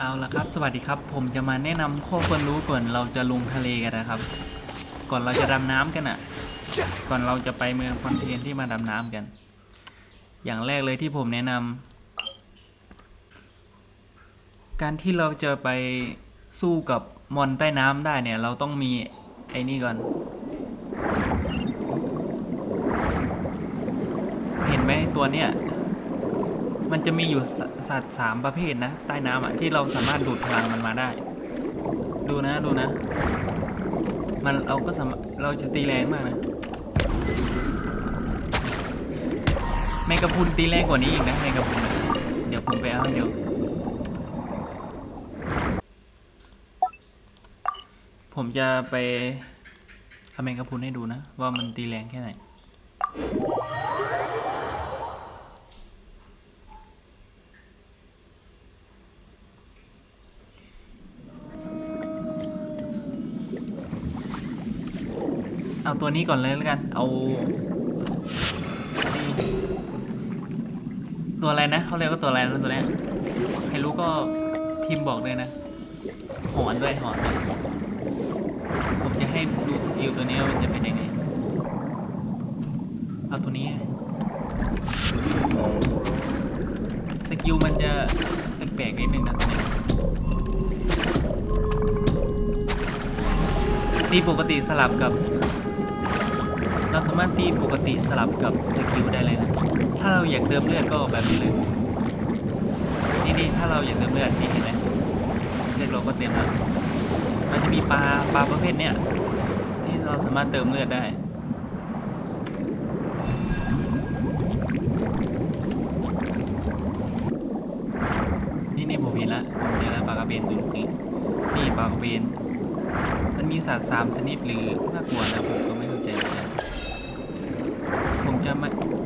เอาละครับ สวัสดีครับ ผมจะมาแนะนำข้อควรรู้ก่อนเราจะลงทะเลกันนะครับ ก่อนเราจะดำน้ำกันอะ ก่อนเราจะไปเมืองคอนเทนที่มาดำน้ำกัน อย่างแรกเลยที่ผมแนะนำการที่เราจะไปสู้กับมอนใต้น้ำได้เนี่ย เราต้องมีไอ้นี่ก่อน เห็นไหมตัวเนี้ย มันจะมีอยู่สสัตว์สามประเภทนะใต้น้ำอะที่เราสามารถดูดพลังมันมาได้ ดูนะดูนะ มันเราก็สามารถเราจะตีแรงมากนะแมงกะพรุนตีแรงกว่านี้อีกนะแมงกะพรุนเดี๋ยวผมไปเอาให้เดี๋ยวผมจะไปทำแมงกะพรุนให้ดูนะ ว่ามันตีแรงแค่ไหน เอาตัวนี้ก่อนเลยแล้วกัน เอานี่ตัวอะไรนะเขาเรียกว่าตัวอะไรนะตัวนี้ใครรู้ก็พิมพ์บอกเลยนะ หอนด้วยหอนด้วยผมจะให้ดูสกิลตัวนี้ว่ามันจะเป็นยังไง เอาตัวนี้ สกิลมันจะแปลกๆนิดนึงนะตัวนี้ตีปกติสลับกับ เราสามารถตีปกติสลับกับสกิลได้เลยนะ ถ้าเราอยากเติมเลือดก็แบบนี้เลย นี่นี่ถ้าเราอยากเติมเลือดนี่เห็นไหมเลือดเราก็เต็มแล้ว มันจะมีปลาปลาประเภทเนี้ยที่เราสามารถเติมเลือดได้นี่นี่ผมเห็นแล้วผมเจอแล้วปลากระเบนอยู่ตรงนี้นี่ปลากระเบน มันมีสัตว์สามชนิดหรือมากกว่านะผมก็ไม่เข้าใจเหมือนกัน ผ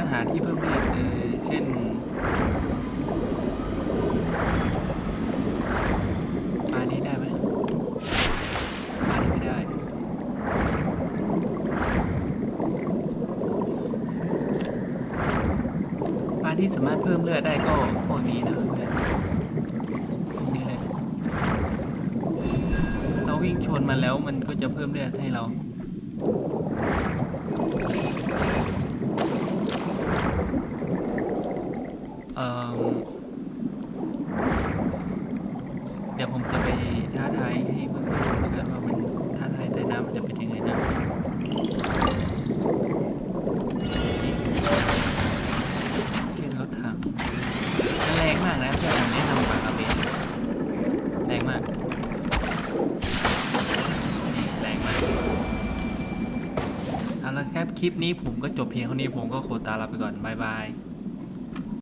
าสามารถหาที่เพิ่มเลือดเออเช่นปลานี้ได้ไหมปลานี้ไม่ได้ ปลาที่สามารถเพิ่มเลือดได้ก็พวกนี้นะเพื่อนตรงนี้เลย เราวิ่งชนมันแล้วมันก็จะเพิ่มเลือดให้เรา เอ่อ เดี๋ยวผมจะไปท้าทายให้เพื่อนๆดูแล้วกันว่ามันท้าทายใต้น้ำมันจะเป็นยังไงนะเช่นรถถังมันแรงมากนะเพื่อนผมแนะนำปากกระเบนแรงมากนี่แรงมากเอาละครับคลิปนี้ผมก็จบเพียงเท่านี้ผมก็โคตาลาไปก่อนบายบาย